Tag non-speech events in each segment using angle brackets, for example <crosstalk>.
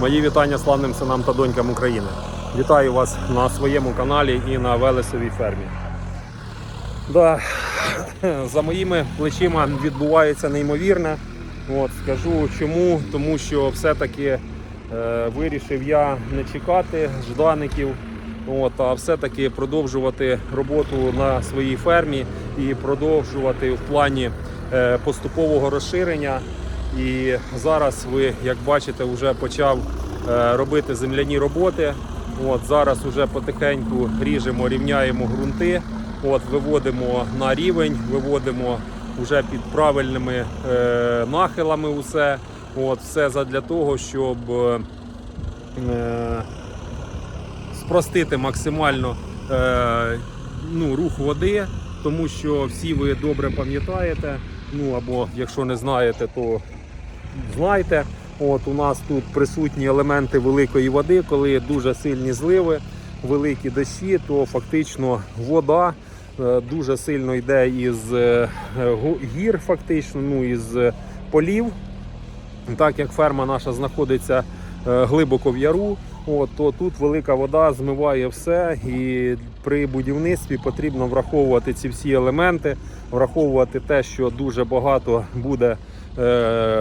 Мої вітання славним синам та донькам України. Вітаю вас на своєму каналі і на Велесовій фермі. Да, <clears throat> за моїми плечима відбувається неймовірне. От, скажу чому, тому що все-таки е, вирішив я не чекати ждаників, от, а все-таки продовжувати роботу на своїй фермі і продовжувати в плані е, поступового розширення. І зараз ви, як бачите, вже почав робити земляні роботи. От зараз вже потихеньку ріжемо, рівняємо ґрунти, от виводимо на рівень, виводимо вже під правильними е, нахилами усе. От все задля того, щоб е, спростити максимально е, ну, рух води, тому що всі ви добре пам'ятаєте. Ну або якщо не знаєте, то знайте. От у нас тут присутні елементи великої води, коли дуже сильні зливи, великі дощі, то фактично вода е, дуже сильно йде із е, гір, фактично, ну із е, полів. Так як ферма наша знаходиться глибоко в яру, от, то тут велика вода змиває все. І при будівництві потрібно враховувати ці всі елементи, враховувати те, що дуже багато буде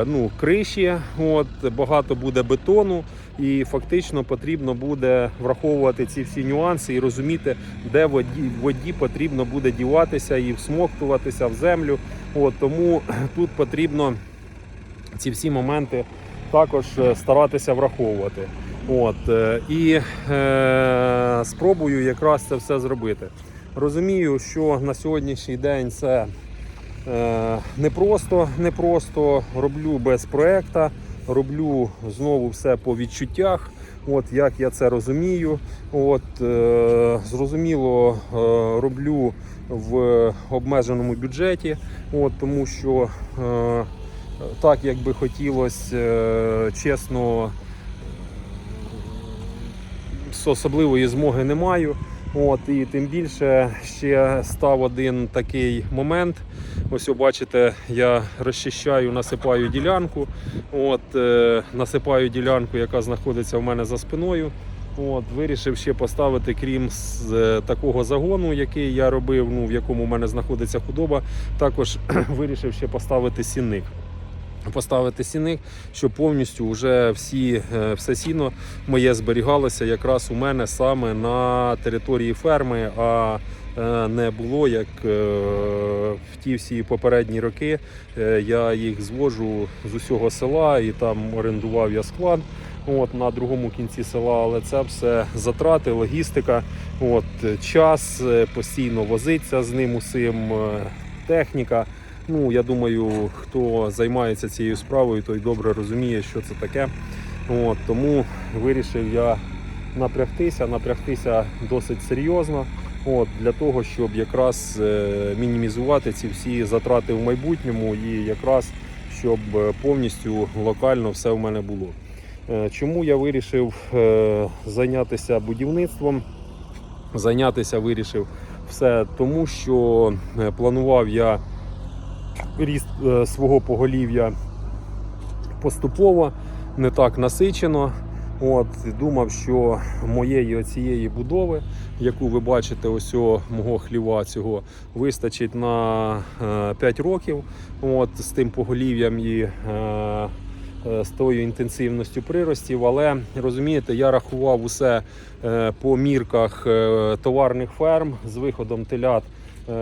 ну, криші, от, багато буде бетону, і фактично потрібно буде враховувати ці всі нюанси і розуміти, де воді, воді потрібно буде діватися і всмоктуватися в землю. От, тому <clears throat> тут потрібно ці всі моменти також е, старатися враховувати. От, е, і е, спробую якраз це все зробити. Розумію, що на сьогоднішній день це е, непросто, непросто роблю без проекта, роблю знову все по відчуттях. От як я це розумію. От, е, зрозуміло, е, роблю в обмеженому бюджеті, от, тому що е, так, як би хотілося, е, чесно, з особливої змоги не маю. От, і тим більше ще став один такий момент. Ось бачите, я розчищаю, насипаю ділянку. От, е, насипаю ділянку, яка знаходиться в мене за спиною. От, вирішив ще поставити, крім з е, такого загону, який я робив, ну, в якому в мене знаходиться худоба, також <clears throat> вирішив ще поставити сінник поставити сіник, щоб повністю вже всі, е, все сіно моє зберігалося якраз у мене саме на території ферми, а е, не було як е, в ті всі попередні роки. Я їх звожу з усього села і там орендував я склад. От на другому кінці села, але це все затрати, логістика, от час постійно возиться з ним усім, техніка. Ну, я думаю, хто займається цією справою, той добре розуміє, що це таке. От, тому вирішив я напрягтися, напрягтися досить серйозно. От, для того, щоб якраз е, мінімізувати ці всі затрати в майбутньому і якраз щоб е, повністю локально все в мене було. Е, Чому я вирішив зайнятися будівництвом? Зайнятися вирішив все тому, що планував я ріст е, свого поголів'я поступово, не так насичено. От, думав, що моєї оцієї будови, яку ви бачите, ось мого хліва цього, вистачить на е, 5 років. От, з тим поголів'ям і е, е, з тою інтенсивністю приростів. Але розумієте, я рахував усе е, по мірках е, товарних ферм з виходом телят е,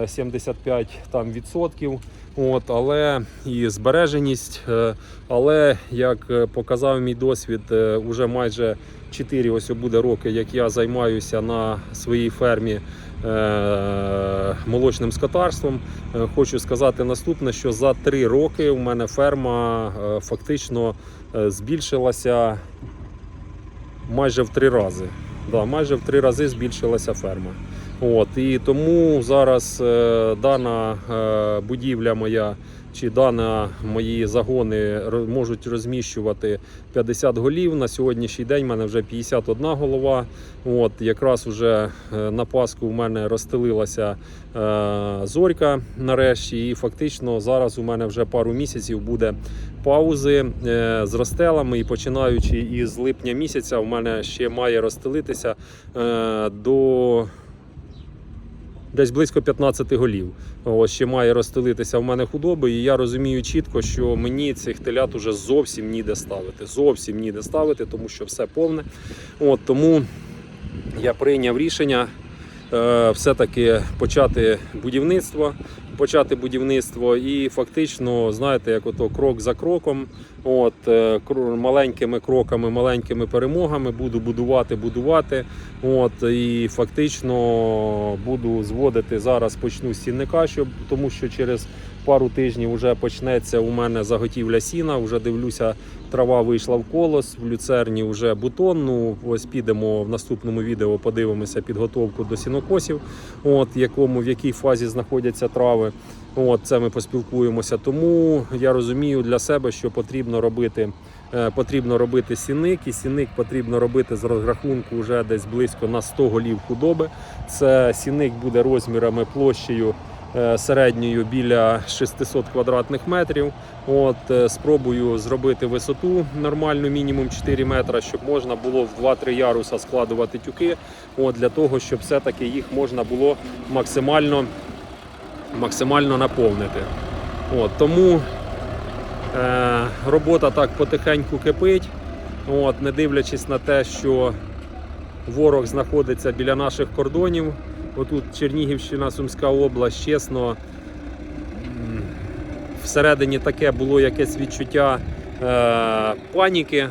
75 там, відсотків. От, але і збереженість. е, Але як е, показав мій досвід, е, уже майже 4 ось буде роки, як я займаюся на своїй фермі е, молочним скотарством. Е, Хочу сказати наступне, що за 3 роки у мене ферма е, фактично е, збільшилася майже в 3 рази. Да, майже в три рази збільшилася ферма. От, і тому зараз е, дана е, будівля моя чи дана мої загони можуть розміщувати 50 голів. На сьогоднішній день в мене вже 51 голова. От якраз вже е, на Пасху в мене розстелилася е, зорька нарешті, і фактично зараз у мене вже пару місяців буде паузи е, з розстелами. І починаючи із липня місяця, у мене ще має розстелитися до десь близько 15 голів. Ось ще має розстелитися в мене худоби, і я розумію чітко, що мені цих телят уже зовсім ніде ставити. Зовсім ніде ставити, тому що все повне. От тому я прийняв рішення е, все-таки почати будівництво. Почати будівництво і фактично, знаєте, як ото крок за кроком, от е, маленькими кроками, маленькими перемогами буду будувати, будувати. От і фактично буду зводити зараз. Почну з сінника, щоб тому що через пару тижнів вже почнеться у мене заготівля сіна. Вже дивлюся, трава вийшла в колос. В люцерні вже бутон. Ну ось підемо в наступному відео. Подивимося підготовку до сінокосів. От якому в якій фазі знаходяться трави. От це ми поспілкуємося. Тому я розумію для себе, що потрібно робити. Е, Потрібно робити сінник, і сінник потрібно робити з розрахунку вже десь близько на 100 голів худоби. Це сінник буде розмірами площею середньою біля 600 квадратних метрів. От е, спробую зробити висоту нормальну, мінімум 4 метра, щоб можна було в 2-3 яруса складувати тюки. От для того, щоб все-таки їх можна було максимально, максимально наповнити. От, тому Е, робота так потихеньку кипить, от, не дивлячись на те, що ворог знаходиться біля наших кордонів. Отут Чернігівщина, Сумська область, чесно, всередині таке було якесь відчуття е, паніки,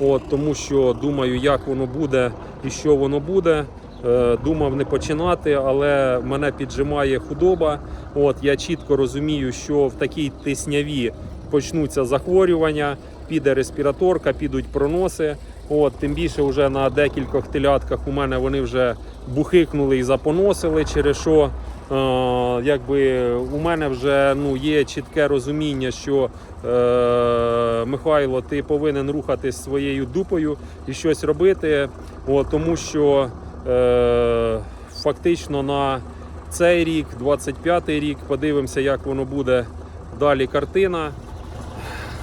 от, тому що думаю, як воно буде і що воно буде. Е, Думав не починати, але мене піджимає худоба. От я чітко розумію, що в такій тисняві почнуться захворювання, піде респіраторка, підуть проноси. От, тим більше вже на декількох телятках у мене вони вже бухикнули і запоносили, через що е, якби у мене вже ну, є чітке розуміння, що е, Михайло, ти повинен рухатись своєю дупою і щось робити, от, тому що е, фактично на цей рік, 25-й рік, подивимося, як воно буде далі картина.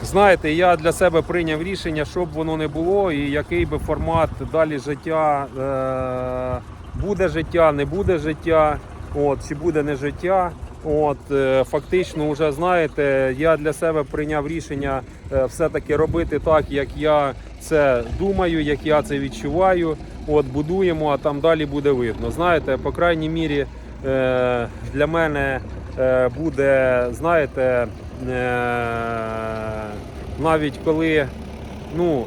Знаєте, я для себе прийняв рішення, щоб воно не було, і який би формат далі життя е, буде життя, не буде життя, от, чи буде не життя. От, е, фактично, вже знаєте, я для себе прийняв рішення е, все-таки робити так, як я це думаю, як я це відчуваю. От будуємо, а там далі буде видно. Знаєте, по крайній мірі для мене буде, знаєте, е, навіть коли ну,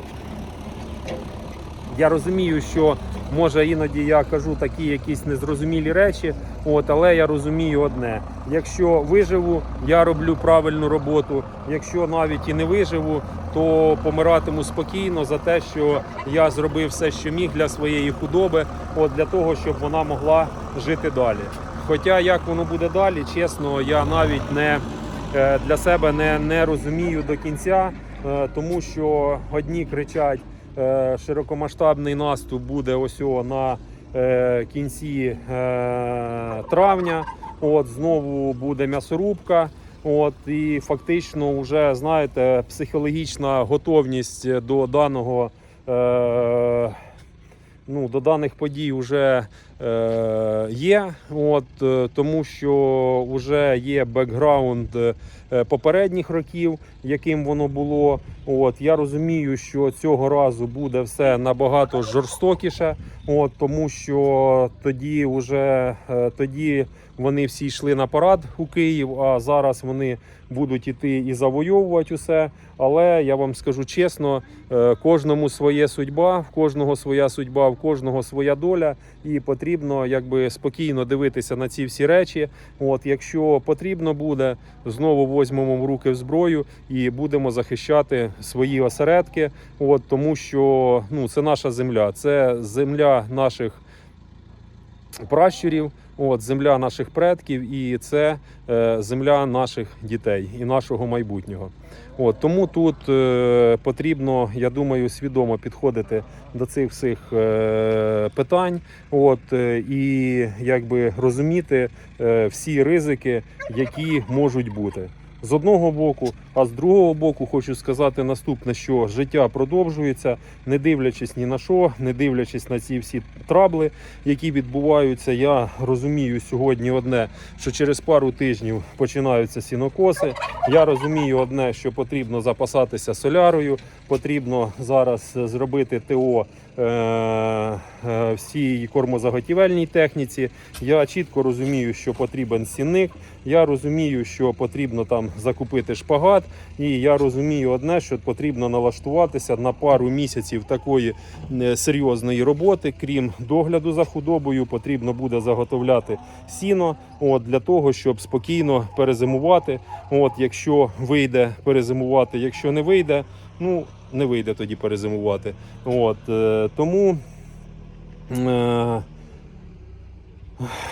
я розумію, що може іноді я кажу такі якісь незрозумілі речі, от, але я розумію одне: якщо виживу, я роблю правильну роботу. Якщо навіть і не виживу, то помиратиму спокійно за те, що я зробив все, що міг для своєї худоби, от для того, щоб вона могла жити далі. Хоча як воно буде далі, чесно, я навіть не е, для себе не, не розумію до кінця, е, тому що одні кричать, е, широкомасштабний наступ буде ось на кінці травня. От знову буде м'ясорубка. От і фактично, вже знаєте, психологічна готовність до даного. Ну, до даних подій вже є, от, е, тому що вже є бекграунд е, попередніх років, яким воно було. От, я розумію, що цього разу буде все набагато жорстокіше, от, тому що тоді, вже, е, тоді вони всі йшли на парад у Київ, а зараз вони будуть іти і завойовувати усе. Але я вам скажу чесно, е, кожному своє судьба, в кожного своя судьба, в кожного своя доля, і потрібно якби спокійно дивитися на ці всі речі. От, якщо потрібно буде, знову візьмемо в руки в зброю і будемо захищати свої осередки. От, тому що ну, це наша земля, це земля наших пращурів, от, земля наших предків, і це е, земля наших дітей і нашого майбутнього. От, тому тут е, потрібно, я думаю, свідомо підходити до цих всіх е, питань, от, е, і якби розуміти е, всі ризики, які можуть бути. З одного боку, а з другого боку, хочу сказати наступне, що життя продовжується, не дивлячись ні на що, не дивлячись на ці всі трабли, які відбуваються. Я розумію сьогодні одне, що через пару тижнів починаються сінокоси. Я розумію одне, що потрібно запасатися солярою, потрібно зараз зробити ТО е, е, всій кормозаготівельній техніці. Я чітко розумію, що потрібен сінник. Я розумію, що потрібно там закупити шпагат, і я розумію одне, що потрібно налаштуватися на пару місяців такої е, серйозної роботи. Крім догляду за худобою, потрібно буде заготовляти сіно от, для того, щоб спокійно перезимувати. От, якщо вийде перезимувати, якщо не вийде, ну не вийде тоді перезимувати. От, е, тому. Е,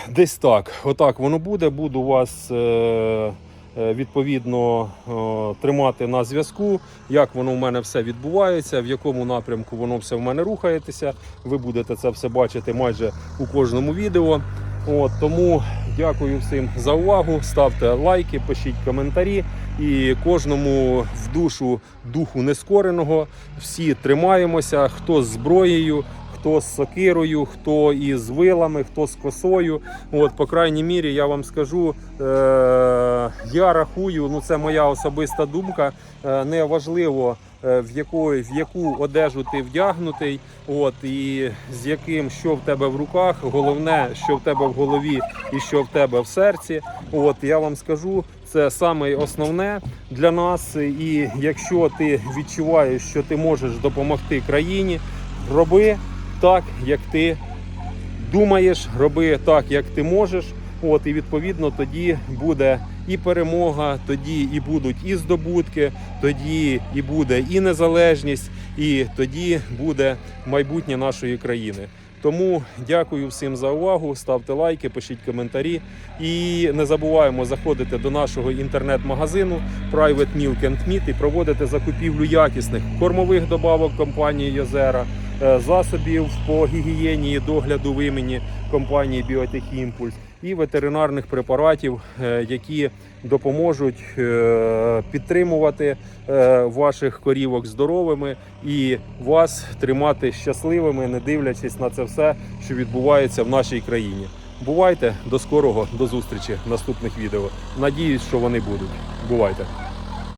Десь так, отак воно буде. Буду вас е, е, відповідно тримати на зв'язку, як воно в мене все відбувається, в якому напрямку воно все в мене рухається. Ви будете це все бачити майже у кожному відео. От, тому дякую всім за увагу. Ставте лайки, пишіть коментарі. І кожному в душу духу нескореного. Всі тримаємося, хто з зброєю, хто з сокирою, хто із вилами, хто з косою. От, по крайній мірі, я вам скажу, е- я рахую, ну це моя особиста думка. Е- не важливо. е, В якої в яку одежу ти вдягнутий, от і з яким що в тебе в руках, головне, що в тебе в голові і що в тебе в серці. От я вам скажу, це саме основне для нас. І якщо ти відчуваєш, що ти можеш допомогти країні, роби так, як ти думаєш, роби так, як ти можеш. От і відповідно тоді буде і перемога, тоді і будуть і здобутки, тоді і буде і незалежність, і тоді буде майбутнє нашої країни. Тому дякую всім за увагу. Ставте лайки, пишіть коментарі. І не забуваємо заходити до нашого інтернет-магазину Private Milk and Meat і проводити закупівлю якісних кормових добавок компанії Йозера, е, засобів по гігієні і догляду в імені компанії Біотех Імпульс і ветеринарних препаратів, е, які допоможуть е, підтримувати е, ваших корівок здоровими і вас тримати щасливими, не дивлячись на це все, що відбувається в нашій країні. Бувайте до скорого, до зустрічі в наступних відео. Надіюсь, що вони будуть. Бувайте.